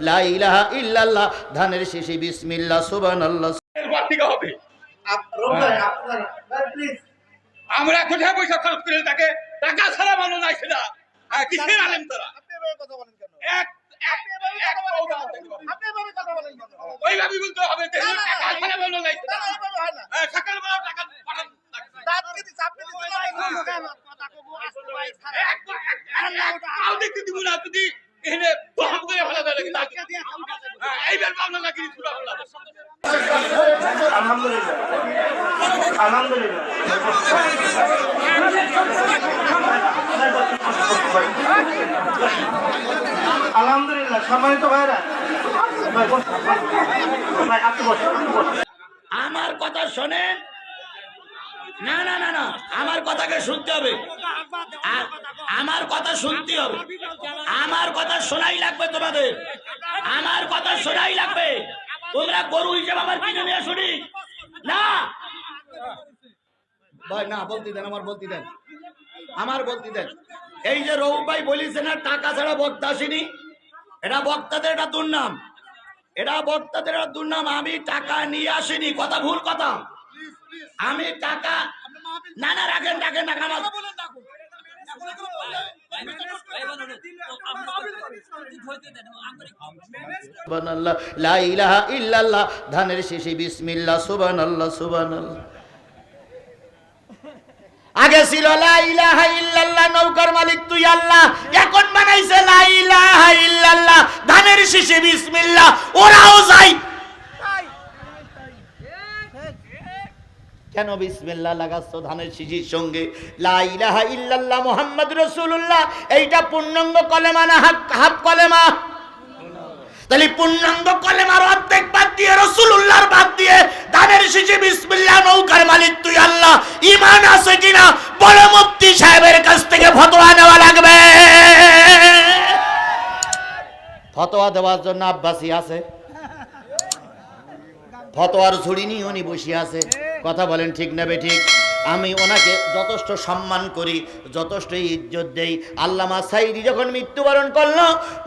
লা ইলাহা ইল্লাল্লাহ ধানের শেষে বিসমিল্লাহ সুবহানাল্লাহ থেকে হবে আমরা কোথায় পয়সা খরচ করে তাকে টাকা ছাড়া মানুষ নাই সেটা কিসের আলেম তারা এক এক এক পাও দাম দেখতে পাবো না। ওইভাবে বলতে হবে টাকা ছাড়া মানুষ নাই হ্যাঁ, সকালবেলা টাকা পাঠান এক পা- এক- এক- এক পাও দেখতে দিব না যদি এখানে বহাম করে ফেলা দেয় নাকি? হ্যাঁ, এইবার নাকি পুরা ফেলা আলহামদুলিল্লাহ আলহামদুলিল্লাহ আলহামদুলিল্লাহ সম্মানিত ভাইরা। ভাই বসুন। ভাই আপনি বসেন আমার কথা শোনেন না না না না, আমার কথাকে শুনতে হবে। আমার কথা শুনতে হবে। আমার কথা শোনাই লাগবে তোমাদের। আমার কথা শোনাই লাগবে। তোমরা গরু হিসেবে আমার কিনে নিয়ে শুনি না। ভাই, না, বলতে দেন, আমার বলতে দেন। আমার বলতে দেন। এই যে রৌফ ভাই বলিছে না, টাকা ছাড়া বক্তা আসেনি। এটা বক্তাদের এটা দুর্নাম। এটা বক্তাদের দুর্নাম। আমি টাকা নিয়ে আসিনি। কথা ভুল কথা। আমি টাকা না না রাখেন রাখেন রাখেন আমার সুবহানাল্লাহ লা ইলাহা ইল্লাল্লাহ ধানের শেষে বিসমিল্লাহ সুবহানাল্লাহ সুবহানাল্লাহ। আগে ছিল লা ইলাহা নৌকার মালিক তুই আল্লাহ এখন বানাইছে লা ইলাহা ইল্লাল্লাহ ধানের শেষে বিসমিল্লাহ ওরাও যাই কেন বিসমিল্লাহ লাগাচ্ছ ধানের শিশির সঙ্গে? মুহাম্মদ রাসূলুল্লাহ। এইটা পূর্ণাঙ্গ কলেমা না হাফ কলেমা? তাহলে পূর্ণাঙ্গ কলেমার অর্ধেক বাদ দিয়ে রসুল্লাহর বাদ দিয়ে ধানের শিশে বিসমিল্লাহ নৌকার মালিক তুই আল্লাহ। ইমান আছে কিনা? বড় মুফতি সাহেবের কাছ থেকে ফতোয়া নেওয়া লাগবে। ফতোয়া দেওয়ার জন্য আব্বাসি আছে। ফতোয়ার ঝুড়ি নিয়ে উনি বসে আছে। কথা বলেন ঠিক না বে ঠিক? আমি ওনাকে যথেষ্ট সম্মান করি, যথেষ্ট ইজ্জত দেই। আল্লামা সাইদি যখন মৃত্যুবরণ করল,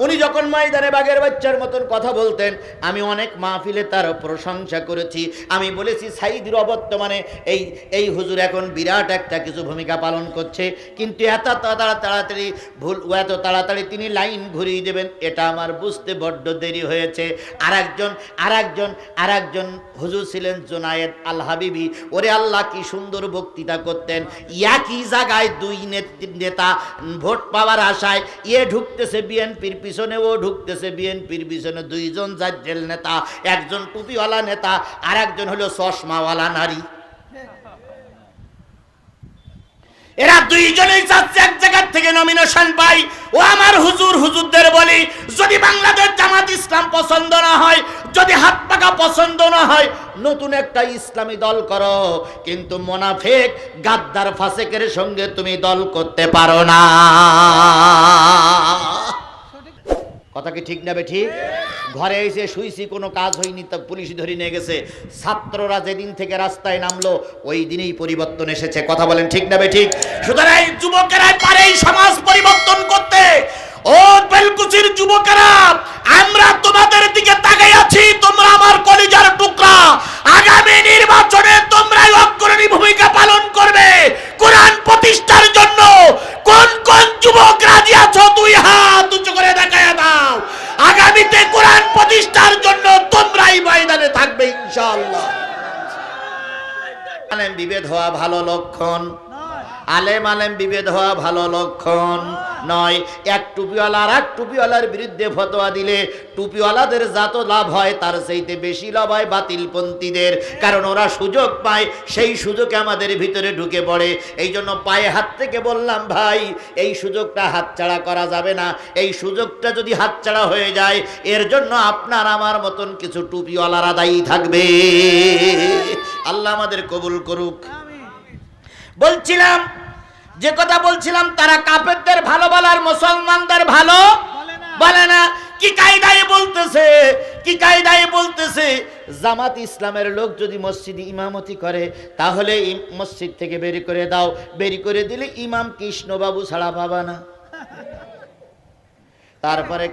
উনি যখন ময়দানে বাঘের বাচ্চার মতন কথা বলতেন, আমি অনেক মাহফিলে তার প্রশংসা করেছি। আমি বলেছি, সাইদির অবর্তমানে এই এই হুজুর এখন বিরাট একটা কিছু ভূমিকা পালন করছে। কিন্তু এত তাড়া তাড়াতাড়ি ভুল এত তাড়াতাড়ি তিনি লাইন ঘুরিয়ে দেবেন, এটা আমার বুঝতে বড্ড দেরি হয়েছে। আর একজন আর একজন আর একজন হুজুর ছিলেন জোনায়েদ আল হাবিবি। ওরে আল্লাহ, কি সুন্দর বক্তৃতা করতেন। একই জায়গায় দুই নেত- ভোট পাওয়ার আশায় ইয়ে ঢুকতেছে বিএনপির পিছনে, ও ঢুকতেছে বিএনপির পিছনে। দুইজন জাজ্জেল নেতা, একজন টুপিওয়ালা নেতা আর একজন হলো চশমাওয়ালা নারী। এরা দুইজনেই চাচ্ছে এক জায়গার থেকে নমিনেশন পাই। ও আমার হুজুর, হুজুরদের বলি, যদি বাংলাদেশ জামাত ইসলাম পছন্দ না হয়, যদি হাত পাকা পছন্দ না হয়, নতুন একটা ইসলামী দল করো। কিন্তু মোনাফেক, গাদ্দার ফাসেকের সঙ্গে তুমি দল করতে পারো না। কথা কি ঠিক নেবে ঠিক? ঘরে এসে শুইছি, কোনো কাজ হয়নি, তা পুলিশ ধরে নিয়ে গেছে। ছাত্ররা যেদিন থেকে রাস্তায় নামলো, ওই দিনেই পরিবর্তন এসেছে। কথা বলেন ঠিক নেবে ঠিক? সুতরাং এই যুবকেরাই পারে সমাজ পরিবর্তন করতে, ও বেলকুচির যুবকেরা, আমরা তোমাদের দিকে তাকাই আছি, তোমরা আমার কলিজার টুকরা। আগামী নির্বাচনে তোমরাই অগ্রণী ভূমিকা পালন করবে। কোরআন প্রতিষ্ঠার জন্য কোন কোন যুবক রাজি আছো? তুই হাত উঁচু করে দেখায় দাও। আগামীতে কোরআন প্রতিষ্ঠার জন্য তোমরাই ময়দানে থাকবে ইনশাআল্লাহ। বিভেদ হওয়া ভালো লক্ষণ। আলেম আলেম বিভেদ হওয়া ভালো লক্ষণ নয়। এক টুপিওয়ালা আর এক টুপিওয়ালার বিরুদ্ধে ফতোয়া দিলে টুপিওয়ালাদের যত লাভ হয়, তার সেইতে বেশি লাভ হয় বাতিলপন্থীদের। কারণ ওরা সুযোগ পায়, সেই সুযোগে আমাদের ভিতরে ঢুকে পড়ে। এই জন্য পায়ে হাত থেকে বললাম, ভাই, এই সুযোগটা হাতছাড়া করা যাবে না। এই সুযোগটা যদি হাতছাড়া হয়ে যায়, এর জন্য আপনার আমার মতন কিছু টুপিওয়ালারা দায়ী থাকবে। আল্লাহ আমাদের কবুল করুক। বলছিলাম যে কথা বলছিলাম তারা কাপেরদের ভালো বলার মুসলমানদের ভালো বলে না। কি কায়দায় বলতেছে? কি কায়দায় বলতেছে? জামাত ইসলামের লোক যদি মসজিদে ইমামতি করে তাহলে মসজিদ থেকে বের করে দাও। বের করে দিলে ইমাম কৃষ্ণবাবু ছাড়া পাবা না। তারপরে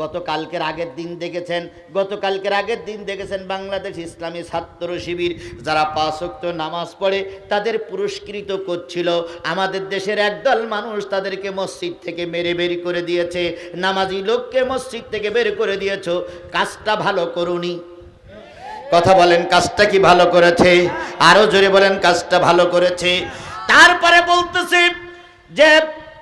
গতকালকের আগের দিন দেখেছেন, গতকালকের আগের দিন দেখেছেন বাংলাদেশ ইসলামী ছাত্র শিবির, যারা পাঁচক্ত নামাজ পড়ে, তাদের পুরস্কৃত করছিল। আমাদের দেশের একদল মানুষ তাদেরকে মসজিদ থেকে মেরে বের করে দিয়েছে। নামাজি লোককে মসজিদ থেকে বের করে দিয়েছ, কাজটা ভালো করুনি। কথা বলেন, কাজটা কি ভালো করেছে? আরও জোরে বলেন, কাজটা ভালো করেছে। তারপরে বলতেছে যে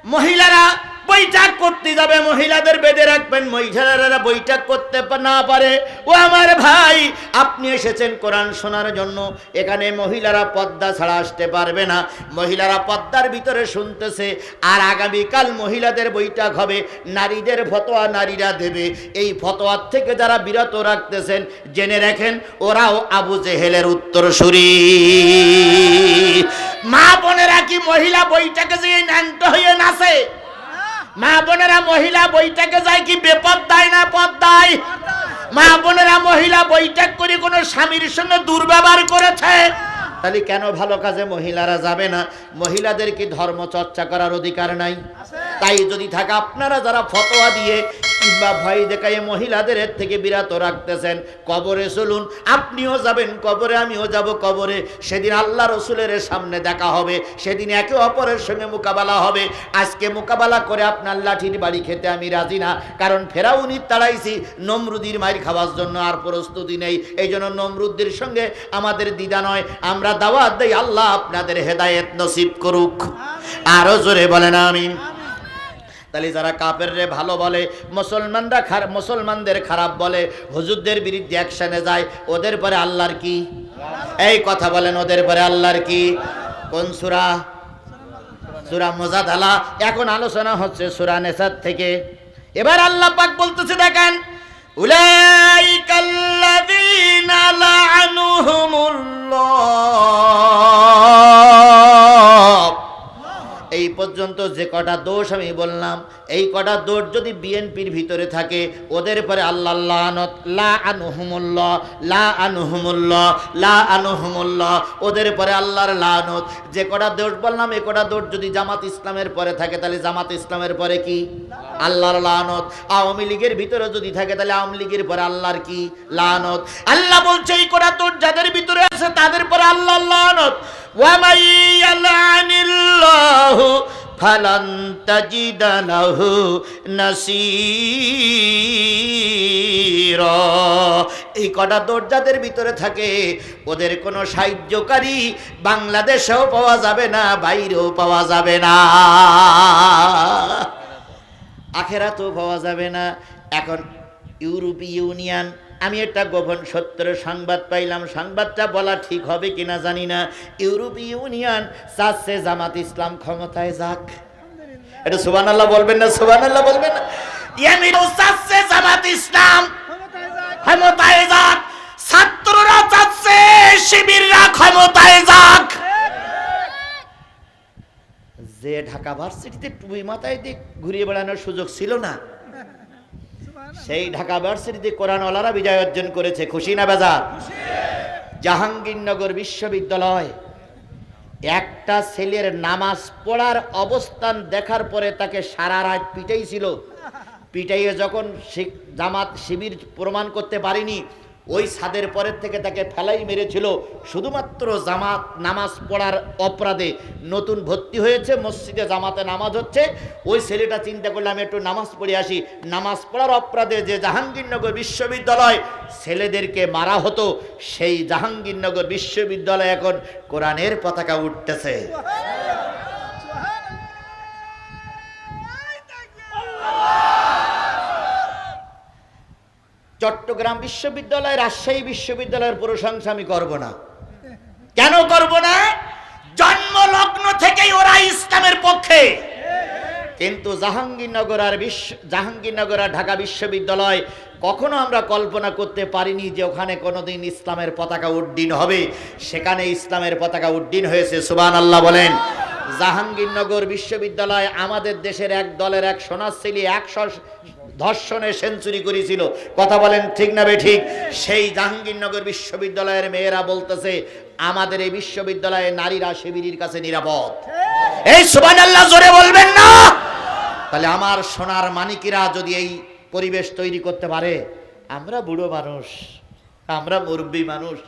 মহিলারা বৈঠক করতে যাবে, মহিলাদের বেঁধে রাখবেন, মহিলারা বৈঠক করতে না পারে। ও আমার ভাই, আপনি এসেছেন কোরআন শোনার জন্য। এখানে মহিলারা পর্দা ছাড়া আসতে পারবে না। মহিলারা পর্দার ভিতরে শুনতেছে, আর আগামীকাল মহিলাদের বৈঠক হবে, নারীদের ফতোয়া নারীরা দেবে। এই ফতোয়ার থেকে যারা বিরত রাখতেছেন, জেনে রাখেন, ওরাও আবু জেহেলের উত্তরসূরি। মা বোনেরা কি মহিলা বইটাকে যে ন্যান্ত হয়ে নাচে? মা বোনেরা মহিলা বৈঠকে যায় কি বেপদ দেয় না পদ দেয়? মা বোনেরা মহিলা বৈঠক করে কোনো স্বামীর সঙ্গে দুর্ব্যবহার করেছে? তাহলে কেন ভালো কাজে মহিলারা যাবে না? মহিলাদের কি ধর্ম চর্চা করার অধিকার নাই? তাই যদি থাকে আপনারা যারা ফতোয়া দিয়ে কিংবা ভয় দেখায় মহিলাদের এর থেকে বিরত রাখতেছেন। কবরে চলুন আপনিও যাবেন কবরে আমিও যাব কবরে। সেদিন আল্লাহ রসুলের সামনে দেখা হবে। সেদিন একে অপরের সঙ্গে মোকাবেলা হবে। আজকে মোকাবেলা করে আপনার লাঠির বাড়ি খেতে আমি রাজি না। কারণ ফেরাউনি তাড়াইছি নমরুদির মায়ের খাওয়ার জন্য আর প্রস্তুতি নেই। এই জন্য নমরুদ্দির সঙ্গে আমাদের দিদা নয়। আমরা দাওয়াত দেই আল্লাহ আপনাদের হেদায়েত নসিব করুক। আরও জোরে বলেন আমিন। তাহলে যারা কাপের রে ভালো বলে, মুসলমানরা মুসলমানদের খারাপ বলে, হুজুরদের বিরুদ্ধে অ্যাকশনে যায়, ওদের পরে আল্লাহর কি? এই কথা বলেন, ওদের পরে আল্লাহর কি? কোন সুরা? সুরা মোজাদালা। এখন আলোচনা হচ্ছে সুরা নেসার থেকে। এবার আল্লাহ পাক বলতেছে, দেখেন, উলাইকাল্লাযীনা লাআনুহুমুল্লাহ। পর্যন্ত যে কটা দোষ আমি বললাম, এই কটা দোষ যদি বিএনপির ভিতরে থাকে, ওদের পরে আল্লাহ লানত, লা লা লা ওদের পরে আল্লাহর লানত। যে কটা দোষ বললাম, এই কটা দোষ যদি জামাত ইসলামের পরে থাকে, তাহলে জামাত ইসলামের পরে কি? আল্লাহর লানত। আওয়ামী লীগের ভিতরে যদি থাকে, তাহলে আওয়ামী লীগের পরে আল্লাহর কি? লানত। আল্লাহ বলছে, এই কটা দোষ যাদের ভিতরে আছে, তাদের পরে আল্লাহর লানত। ওয়ামাই আল্লাহ ফালান তাজিদা লাহু নাসীরা। এই কটা দরজাদের ভিতরে থাকে, ওদের কোনো সাহায্যকারী বাংলাদেশেও পাওয়া যাবে না, বাইরেও পাওয়া যাবে না। আখেরাতেও পাওয়া যাবে না। এখন ইউরোপীয় ইউনিয়ন আমি একটা গোপন সত্যের সংবাদ পাইলাম। সংবাদটা বলা ঠিক হবে কিনা জানি না। ইউরোপীয় ইউনিয়ন চাচ্ছে জামাত ইসলাম ক্ষমতায় যাক। এটা সুবান আল্লাহ বলবেন না সুবান আল্লাহ বলবেন না? চাচ্ছে জামাত ইসলাম ক্ষমতায় যাক। ছাত্ররা চাচ্ছে শিবিররা ক্ষমতায় যাক। যে ঢাকা ভার্সিটিতে টুপি মাথায় দিয়ে ঘুরিয়ে বেড়ানোর সুযোগ ছিল না সেই ঢাকা ভার্সিটিতে কোরআনওয়ালারা বিজয় অর্জন করেছে। খুশি না বাজার? জাহাঙ্গীরনগর বিশ্ববিদ্যালয়। একটা ছেলের নামাজ পড়ার অবস্থান দেখার পরে তাকে সারা রাত পিটাইছিল। পিটাইয়ে যখন জামাত শিবির প্রমাণ করতে পারিনি ওই ছাদের পরের থেকে তাকে ফেলাই মেরেছিল শুধুমাত্র জামাত নামাজ পড়ার অপরাধে। নতুন ভর্তি হয়েছে, মসজিদে জামাতে নামাজ হচ্ছে। ওই ছেলেটা চিন্তা করলে, আমি একটু নামাজ পড়ে আসি। নামাজ পড়ার অপরাধে যে জাহাঙ্গীরনগর বিশ্ববিদ্যালয় ছেলেদেরকে মারা হতো, সেই জাহাঙ্গীরনগর বিশ্ববিদ্যালয় এখন কোরআনের পতাকা উঠতেছে। চট্টগ্রাম বিশ্ববিদ্যালয়, রাজশাহী বিশ্ববিদ্যালয়ের প্রশংসা আমি করব না। কেন করব না? জন্মলগ্ন থেকেই ওরা ইসলামের পক্ষে। কিন্তু জাহাঙ্গীরনগর আর বিশ্ব জাহাঙ্গীরনগর আর ঢাকা বিশ্ববিদ্যালয় কখনো আমরা কল্পনা করতে পারিনি যে ওখানে কোনোদিন ইসলামের পতাকা উড্ডীন হবে। সেখানে ইসলামের পতাকা উড্ডীন হয়েছে সুবান আল্লাহ বলেন। জাহাঙ্গীরনগর বিশ্ববিদ্যালয় আমাদের দেশের এক দলের এক সোনার একশো ধর্ষণে সেঞ্চুরি করেছিল। কথা বলেন ঠিক না ঠিক? সেই জাহাঙ্গীরনগর বিশ্ববিদ্যালয়ের মেয়েরা বলতেছে, আমাদের এই বিশ্ববিদ্যালয়ে নারীরা শিবিরির কাছে নিরাপদ। এই সুবান আল্লাহ জোরে বলবেন না? তাহলে আমার সোনার মানিকেরা যদি এই পরিবেশ তৈরি করতে পারে, আমরা বুড়ো মানুষ, আমরা মুরব্বী মানুষ,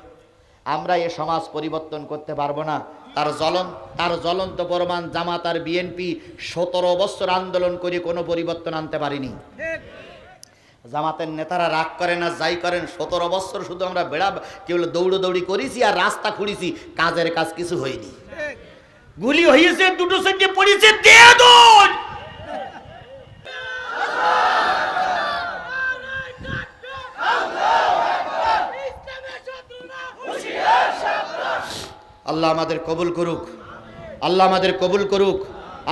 আমরা এ সমাজ পরিবর্তন করতে পারব না। তার জ্বলন, তার জ্বলন্ত বর্মান জামাত আর বিএনপি সতেরো বছর আন্দোলন করে কোনো পরিবর্তন আনতে পারিনি। জামাতের নেতারা রাগ করে না যাই করেন, সতেরো বছর শুধু আমরা বেড়া, কেবল বলে দৌড়দৌড়ি করেছি আর রাস্তা খুঁড়িছি, কাজের কাজ কিছু হয়নি। গুলি হয়েছে, দুটো সেন্টে পড়েছে, দিয়ে দোন আল্লাহ আমাদের কবুল করুক। আল্লাহ আমাদের কবুল করুক।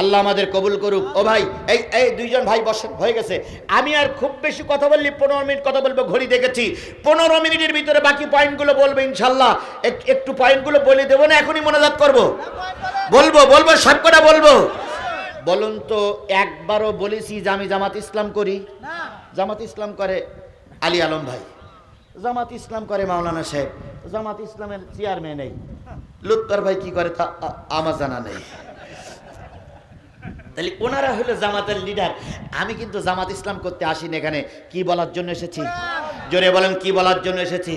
আল্লাহ আমাদের কবুল করুক। ও ভাই এই এই দুইজন ভাই বসেন হয়ে গেছে। আমি আর খুব বেশি কথা বললি পনেরো মিনিট কথা বলব ঘড়ি দেখেছি। পনেরো মিনিটের ভিতরে বাকি পয়েন্টগুলো বলব ইনশাল্লাহ। একটু পয়েন্টগুলো বলে দেবো না এখনই মোনাজাত করব। বলব বলব সব কটা বলব। বলুন তো একবারও বলেছি যে আমি জামাত ইসলাম করি? জামাত ইসলাম করে আলী আলম ভাই। জামাত ইসলাম করে মাওলানা সাহেব। জামাত ইসলামের চেয়ারম্যান নেই লুৎকর ভাই কি করে তা আমার জানা নেই। তাহলে ওনারা হলো জামাতের লিডার আমি কিন্তু জামাত ইসলাম করতে আসিনি এখানে। কি বলার জন্য এসেছি? জোরে বলেন, কি বলার জন্য এসেছি?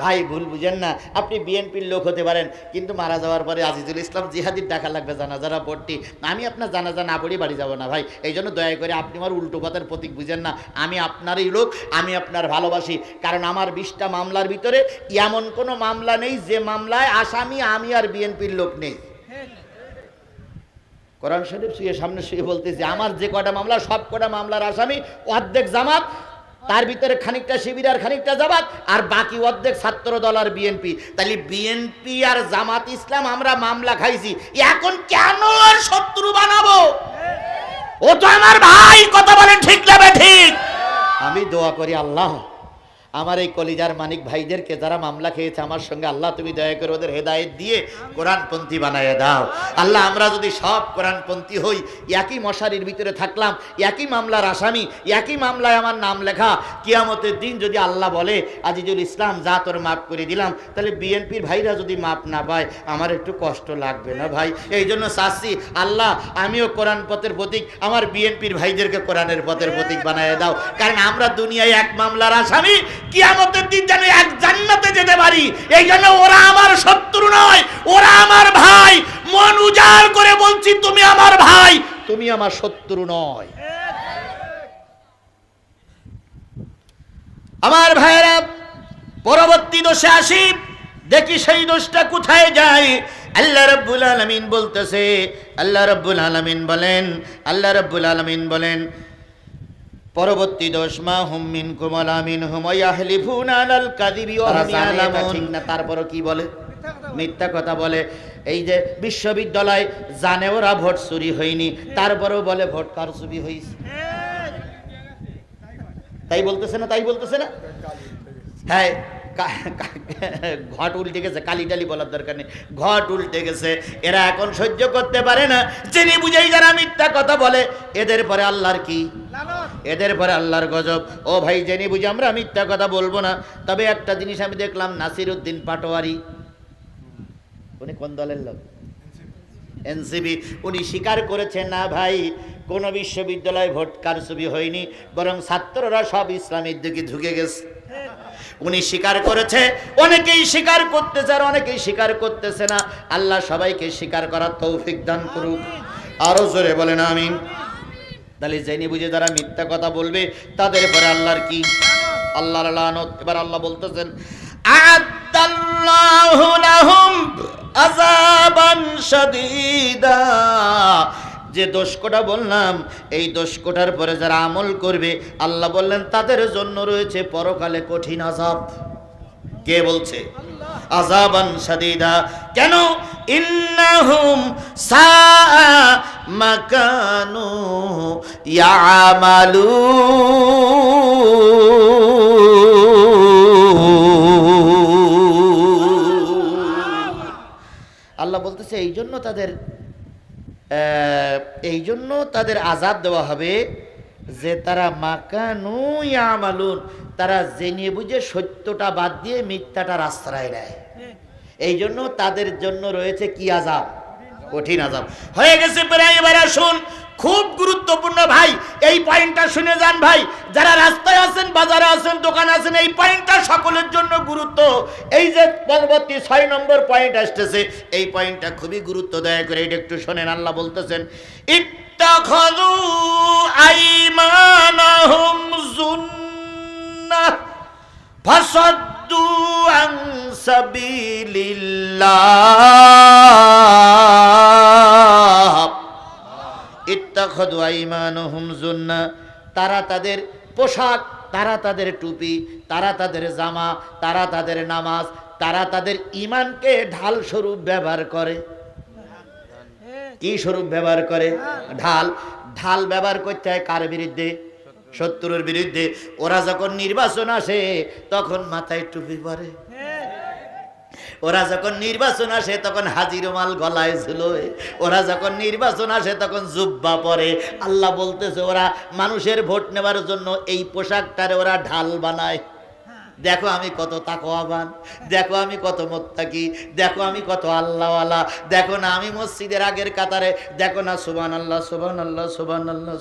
ভাই, ভুল বুঝেন না। আপনি বিএনপির লোক হতে পারেন, কিন্তু মারা যাওয়ার পরে আজিজুল ইসলাম জিহাদির ডাকা লাগবে, জানাজারা ভর্তি। আমি আপনার জানাজা না পড়ি বাড়ি যাব না, ভাই। এই জন্য দয়া করে আপনি আমার উল্টো পথের প্রতীক বুঝেন না। আমি আপনারই লোক, আমি আপনার ভালোবাসি। কারণ আমার বিশটা মামলার ভিতরে এমন কোনো মামলা নেই যে মামলায় আসামি, আমি আর বিএনপির লোক নেই। কোরআন শরীফ শুয়ে সামনে শুয়ে বলতেছে, আমার যে কটা মামলা, সব কটা মামলার আসামি, অর্ধেক জামাত তার ভিতরে খানিকটা শিবির আর খানিকটা জামাত, আর বাকি অর্ধেক ছাত্র দল আর বিএনপি। তাহলে বিএনপি আর জামাত ইসলাম আমরা মামলা খাইছি। এখন কেন আর শত্রু বানাবো? ও তো আমার ভাই, কথা বলেন ঠিক না ঠিক? আমি দোয়া করি আল্লাহ। আমার এই কলিজার মানিক ভাইদেরকে যারা মামলা খেয়েছে, আমার সঙ্গে আল্লাহ তুমি দয়া করে ওদের হেদায়েত দিয়ে কোরআনপন্থী বানায় দাও। আল্লাহ, আমরা যদি সব কোরআনপন্থী হই, একই মশারির ভিতরে থাকলাম, একই মামলার আসামি, একই মামলায় আমার নাম লেখা, কিয়ামতের দিন যদি আল্লাহ বলে, আজিজুল ইসলাম, যা তোর মাফ করে দিলাম, তাহলে বিএনপির ভাইরা যদি মাপ না পায়, আমার একটু কষ্ট লাগবে না ভাই। এই জন্য চাচ্ছি, আল্লাহ, আমিও কোরআন পথের প্রতীক, আমার বিএনপির ভাইদেরকে কোরআনের পথের প্রতীক বানিয়ে দাও। কারণ আমরা দুনিয়ায় এক মামলার আসামি কিয়ামতের দিন যেন এক জান্নাতে যেতে পারি। এই জন্য ওরা আমার শত্রু নয়, ওরা আমার ভাই। মন উজাড় করে বলছি, তুমি আমার ভাই, তুমি আমার শত্রু নয়। আমার ভাইয়েরা, পরবর্তী দোষে আসি। দেখি সেই দোষটা কোথায় যায়। আল্লাহ রব্বুল আলমিন বলতেছে, আল্লাহ রব্বুল আলমিন বলেন, আল্লাহ রব্বুল আলমিন বলেন পরবর্তী দোষ মা হুমিন কুমল আমিন হুমায়াহলিফুন আলাল কাদিবি ঠিক না তারপরও কি বলে? মিথ্যা কথা বলে। এই যে বিশ্ববিদ্যালয় জানে ওরা ভোট চুরি হয়নি তারপরও বলে ভোট কার চুরি হয়েছে তাই বলতেছে না তাই বলতেছে না? হ্যাঁ ঘট উল্টে গেছে, কালি টালি বলার দরকার নেই। ঘট উল্টে গেছে, এরা এখন সহ্য করতে পারে না। জেনে বুঝেই যারা মিথ্যা কথা বলে, এদের পরে আল্লাহর কি? এদের পরে আল্লাহর গজব। ও ভাই জেনে বুঝে আমরা মিথ্যা কথা বলব না, তবে একটা জিনিস আমি দেখলাম নাসির উদ্দিন পাটোয়ারি। উনি কোন দলের লোক? এনসিবি উনি স্বীকার করেছেন না ভাই, কোনো বিশ্ববিদ্যালয়ে ভোট কারচুপি হয়নি, বরং ছাত্ররা সব ইসলামের দিকে ঢুকে গেছে। উনি স্বীকার করেছে। অনেকেই স্বীকার করতেছে আর অনেকেই স্বীকার করতেছে না। আল্লাহ সবাইকে স্বীকার করার তৌফিক দান করুক। আরও জোরে বলেন, আমিন। তাহলে জেনে বুঝে যারা মিথ্যা কথা বলবে, তাদের পরে আল্লাহর কি? আল্লাহর এবার আল্লাহ বলতেছেন আদাল্লাহু লাহুম আযাবান যে দোষকোটা বললাম, এই দোষকোটার পরে যারা আমল করবে, আল্লাহ বললেন, তাদের জন্য রয়েছে পরকালে কঠিন আযাব। কে বলছে? আজাবান সাদিদা কেন? ইন্নাহুম সা মাকানু ইয়ামালু আল্লাহ বলতেছে, এই জন্য তাদের এই জন্য তাদের আজাদ দেওয়া হবে যে তারা মাকানু আমালুন তারা জেনে বুঝে সত্যটা বাদ দিয়ে মিথ্যাটার আশ্রয় নেয়। এই জন্য তাদের জন্য রয়েছে কি আজাব? কঠিন আজাব। হয়ে গেছে প্রায় এবার আসুন খুব গুরুত্বপূর্ণ ভাই, এই পয়েন্টটা শুনে যান ভাই। যারা রাস্তায় আছেন, বাজারে আছেন, দোকানে আছেন, এই পয়েন্টটা সকলের জন্য গুরুত্ব। এই যে পরবর্তী ছয় নম্বর পয়েন্ট আসতেছে, এই পয়েন্টটা খুবই গুরুত্ব দয়া করে এটা একটু শোনেন, আল্লাহ বলতেছেন, ইত্তাখাযু আইমানাহুম জুন্নাহ ফাসাদ্দু আন সাবিলিল্লাহ। তারা তাদের পোশাক, তারা তাদের টুপি, তারা তাদের জামা, তারা তাদের নামাজ, তারা তাদের ইমানকে ঢাল স্বরূপ ব্যবহার করে। কি স্বরূপ ব্যবহার করে? ঢাল। ঢাল ব্যবহার করতে হয় কার বিরুদ্ধে? শত্রুর বিরুদ্ধে। ওরা যখন নির্বাচন আসে, তখন মাথায় টুপি পরে। ওরা যখন নির্বাচন আসে, তখন হাজির মাল গলায় ঝুলোয়। ওরা যখন নির্বাচন আসে, তখন জুব্বা পরে। আল্লাহ বলতেছে, ওরা মানুষের ভোট নেবার জন্য এই পোশাকটারে ওরা ঢাল বানায়। দেখো আমি কত তাকওয়াবান, দেখো আমি কত মোত্তাকি, দেখো আমি কত আল্লাহওয়ালা, দেখো না আমি মসজিদের আগের কাতারে, দেখো না সুবান আল্লাহ সুবান আল্লাহ সুবান আল্লাহ